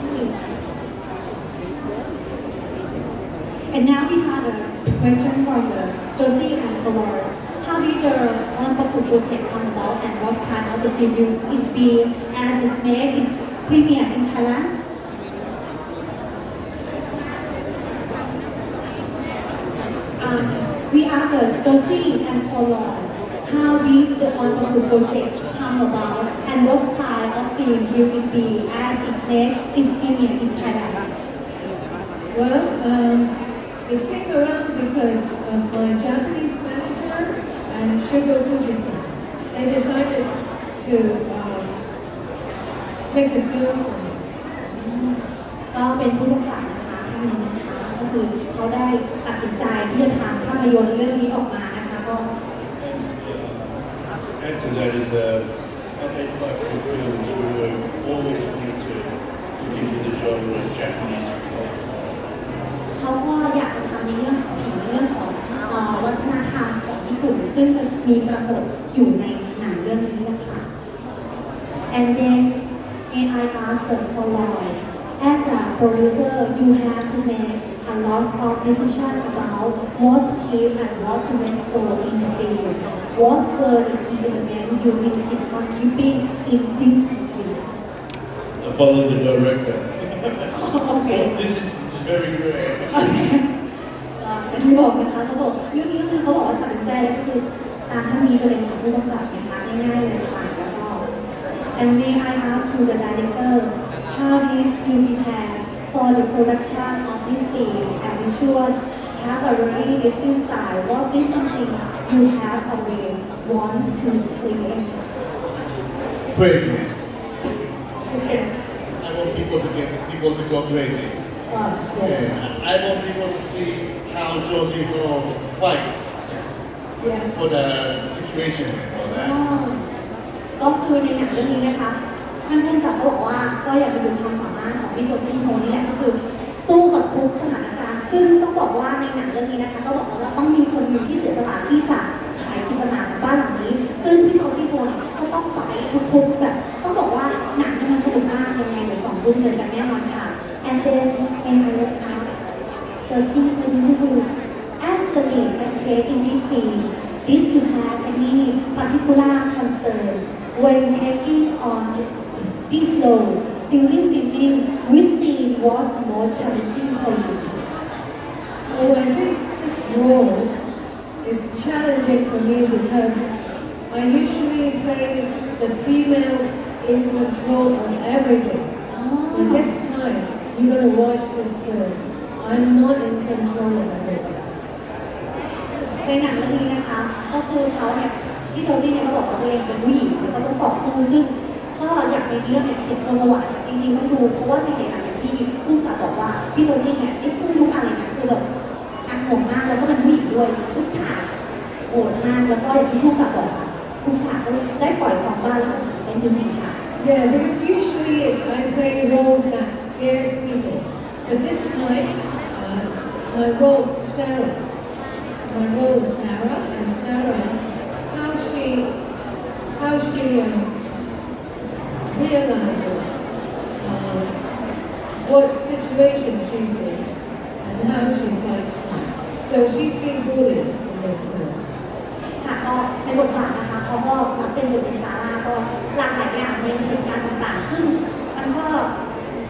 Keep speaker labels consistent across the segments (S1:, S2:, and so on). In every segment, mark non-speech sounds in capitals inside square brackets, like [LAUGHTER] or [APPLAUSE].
S1: please and now we have a question from the Josie and Color how did the Papu project come about and what kind of the film is being as is made is premiere in Thailand Um, we are the Josie and Color. How did the On Papu project come about and what kind of film will it be as is made is premiere in Thailand?
S2: Well, um, it came around because of my Japanese manager and Shugo Fujii. They decided to um, make a film for me.
S1: ก็เป็นผู้กำกับนะคะท่านนี้นะคะก็คือเขาได้ตัดสินใจที่จะทำภาพยนตร์เรื่องนี้ออกมานะคะก็
S3: And to that is uh, at 852 Films, we were always wanting to look into the genre of Japanese culture.
S1: เขาก็อยากจะทำในเรื่องของถึงเรื่องของวัฒนธรรมของญี่ปุ่นซึ่งจะมีปรากฏอยู่ในหนังเรื่องนี้นะคะ And then may I ask the colors as a producer you have to make a lot of decision about what to keep and what to let go in the film what were the key elements you insist on keeping in this movie
S3: I followed the director. [LAUGHS]
S1: okay
S3: This is very rare.
S1: โอเคเอ่ออย่างที่บอกนะคะเขาบอกเรื่องนี้ก็คือเขาบอกว่าตัดสินใจแล้วก็คือตามท่านนี้ไปเลยค่ะผู้กำกับนะคะง่ายๆเลยค่ะแล้วก็ and we highlight to the director how he's prepared for the production of this film and we should have a really distinct style. What is something you have already want to create? Okay.
S4: I want people to get people to go crazy.
S1: Uh, yeah.
S4: yeah. I want people to see how Josie fights
S1: yeah.
S4: for the situation.
S1: For
S4: that. Oh.
S1: ก็คือในหนังเรื่องนี้นะคะท่านผู้กำกับก็บอกว่าก็อยากจะดูความสามารถของพี่โจซี่โฮนี่แหละก็คือ สู้กับทุกสถานการณ์ ซึ่งต้องบอกว่าในหนังเรื่องนี้นะคะ ก็บอกว่าต้องมีคนหนึ่งที่เสียสละที่จะไขปริศนาของบ้านหลังนี้ ซึ่งพี่โจซี่โฮเนี่ยก็ต้องไฟทุกๆแบบต้องบอกว่าหนังเนี่ยมันสนุกมากยังไงเดี๋ยวสองรุ่นเจอกันแน่นอนค่ะ and then and I was out just in so beautiful. As the lead actor in this film, did you have any particular concern when taking on this role during filming? Which scene was most challenging for you?
S2: Oh, I think this role is challenging for me because I usually play the female in control of everything. But this time, you're gonna watch this film. I'm not in control of everything.
S1: ในหนังเรื่องนี้นะคะ ก็คือเขาเนี่ย พี่โจซี่เนี่ยก็บอกว่าตัวเองเป็นผู้หญิงแล้วก็ต้องต่อสู้ซึ่งก็อยากในเรื่องเนี่ยสิทธิ์ประวัติเนี่ยจริงๆต้องดูเพราะว่าในหนังเนี่ที่ผู้กำกับบอกว่าพี่โจซี่เนี่ยได้สู้ทุกอะไรเนี่ยคือแบบหนักหน่วงมากแล้วก็เป็นผู้หญิงด้วย ทุกฉากโหดมากแล้วก็อย่างที่ผู้กำกับบอกค่ะทุกฉากก็ได้ปล่อยความบ้าแล้วเป็นจริงๆค่ะ
S2: Yeah, because usually I play roles that scares people. But this time, uh, my role, Sarah. My role is Sarah, and Sarah, how she, how she um, realizes uh, what situation she's in and how she fights back. So she's being bullied in this film.
S1: ค่ะก็ในบทบาทนะคะเขาก็รับเป็นบทเป็นซาร่าก็หลากหลายอย่างในเหตุการณ์ต่างๆ ซึ่งมันก็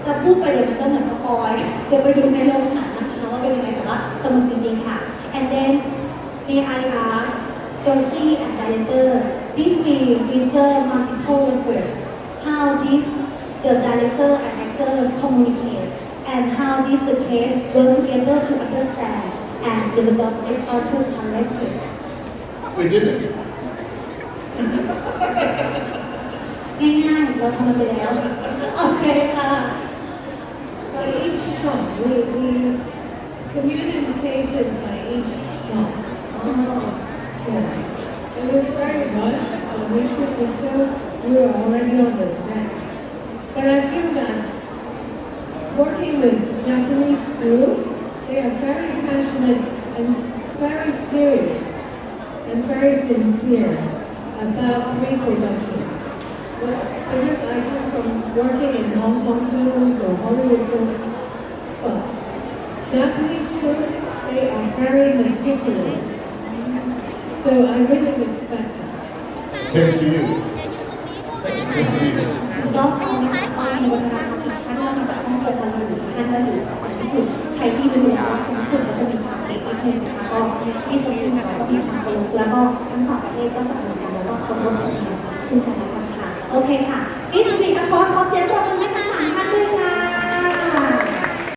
S1: จะพูดไปเดี๋ยวมันจะเหมือนสปอยเดี๋ยวไปดูในโรงหนังนะคะว่าเป็นยังไงแต่ว่าสนุกจริงๆค่ะ and then may I ask Josie and director did we feature multiple language how this the director and actor communicate and how this the case work together to understand and develop an art to collective
S4: We did it.
S1: ง่ายๆ เราทำมันไปแล้ว โอเคค่ะ
S2: By each shot, we, we communicated by each shot. This film, we were already on the set. But I feel that working with Japanese crew, they are very passionate and very serious and very sincere about pre-production. But because I come from working in Hong Kong films or Hollywood films, but Japanese crew, they are very meticulous. So I really.
S4: Same to you. Same to you.
S1: ก็เขานะคะก็มีวัฒนธรรมอีกท่านก็มาจากฮ่องกงกันอยู่ท่านก็อยู่ของญี่ปุ่นใครที่ไปดูว่าคนญี่ปุ่นก็จะมีความเอกนิดนึงนะคะก็ที่จะซึ่งกันก็มีความเคารพแล้วก็ทั้งสองประเทศก็จะเหมือนกันแล้วก็เคารพกันซึ่งกันและกันค่ะโอเคค่ะ นี่ทางพีกับพอเขาเสียงปรบมือให้กัน